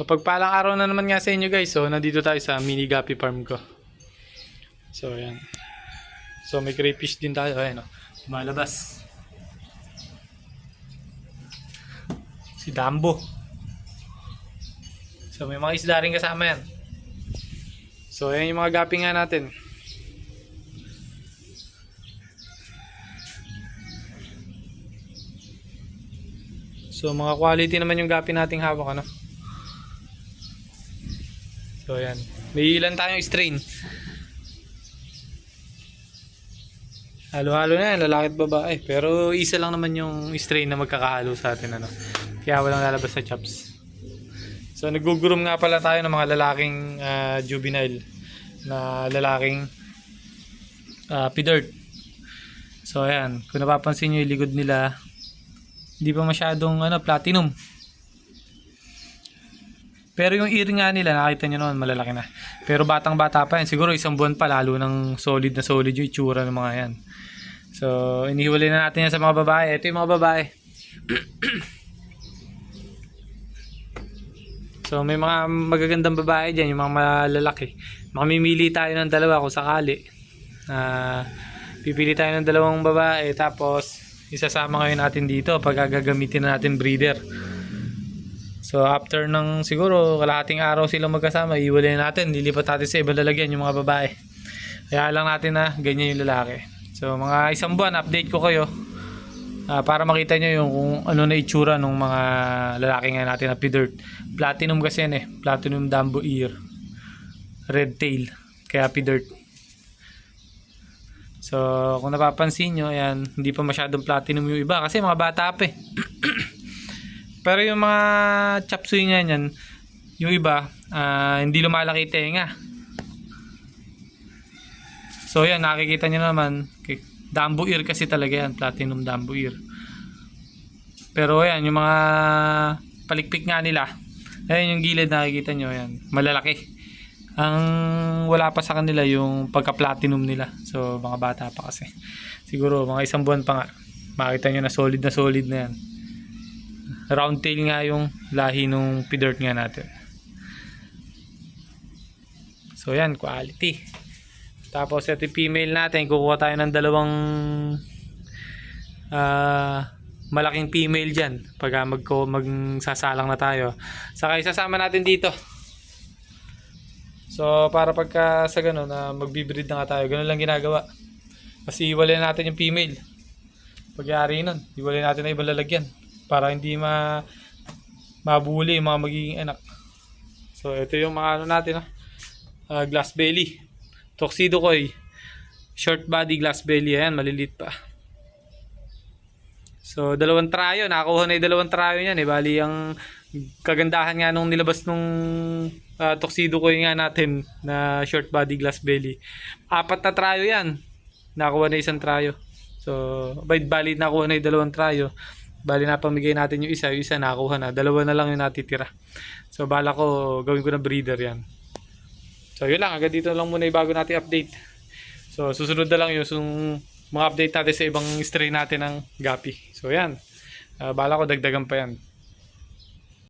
Mapagpalang araw na naman nga sa inyo guys. So, nandito tayo sa mini guppy farm ko. So, ayan. So, may crayfish din tayo. Ayan, oh. Lumalabas. Si Dambo. So, may mga isda rin kasama yan. So, ayan yung mga guppy nga natin. So, mga quality naman yung gapi nating hawak, ano? So, ayan. May ilan tayong strain. Halo-halo na yan, lalaki babae. Pero isa lang naman yung strain na magkakahalo sa atin, ano? Kaya walang lalabas sa chops. So, nag-groom nga pala tayo ng mga lalaking ah, juvenile na lalaking uh, pidirt. So, ayan. Kung napapansin nyo yung likod nila, hindi pa masyadong ano, platinum. Pero yung ear nga nila, nakita nyo naman, malalaki na. Pero batang-bata pa yan. Siguro isang buwan pa, lalo ng solid na solid yung itsura ng mga yan. So, inihiwalay na natin yan sa mga babae. Ito yung mga babae. so, may mga magagandang babae dyan, yung mga malalaki. Mamimili tayo ng dalawa kung sakali. Ah, pipili tayo ng dalawang babae, tapos isasama ngayon natin dito pag gagamitin na natin breeder. So after ng siguro kalahating araw silang magkasama, iwalay natin, lilipat natin sa ibang lalagyan yung mga babae. Kaya lang natin na ganyan yung lalaki. So mga isang buwan, update ko kayo ah, para makita nyo yung kung ano na itsura ng mga lalaki nga natin na pidirt. Platinum kasi yan eh, platinum Dumbo ear, red tail, kaya pidirt. So, kung napapansin nyo, ayan, hindi pa masyadong platinum yung iba kasi mga bata pa eh. Pero yung mga chapsuy nga yan, yung iba, ah, hindi lumalaki tenga. So, yan, nakikita nyo naman, Dumbo ear kasi talaga yan, platinum Dumbo ear. Pero yan, yung mga palikpik nga nila, ayan yung gilid nakikita nyo, yan, malalaki. Ang wala pa sa kanila yung pagka-platinum nila. So, mga bata pa kasi. Siguro, mga isang buwan pa nga. Makita nyo na solid na solid na yan. Round tail nga yung lahi nung pidirt nga natin. So, yan, quality. Tapos, ito female natin. Kukuha tayo ng dalawang ah malaking female dyan. Pag ah, magko, magsasalang na tayo. Saka isasama natin dito. So, para pagka sa ganun, na magbibreed na nga tayo, ganun lang ginagawa. Kasi iwalay natin yung female. Pagyari nun, iwalay natin na ibang lalagyan. Para hindi ma mabuli yung mga magiging anak. So, ito yung mga ano natin, ah. Ah, glass belly. Tuxedo koi. Short body glass belly. Ayan, malilit pa. So, dalawang trayo. Nakakuha na yung dalawang trayo niyan. Eh. Bali, ang kagandahan nga nung nilabas nung ah, tuxedo ko nga natin na short body glass belly. Apat na trayo yan. Nakuha na isang trayo. So, bali, bali nakuha na yung dalawang trayo. Bali na pamigay natin yung isa, yung isa nakuha na. Dalawa na lang yung natitira. So, bala ko, gawin ko na breeder yan. So, yun lang. Agad dito lang muna yung bago natin update. So, susunod na lang yung mga update natin sa ibang strain natin ng gapi. So, yan. Ah, bala ko, dagdagan pa yan.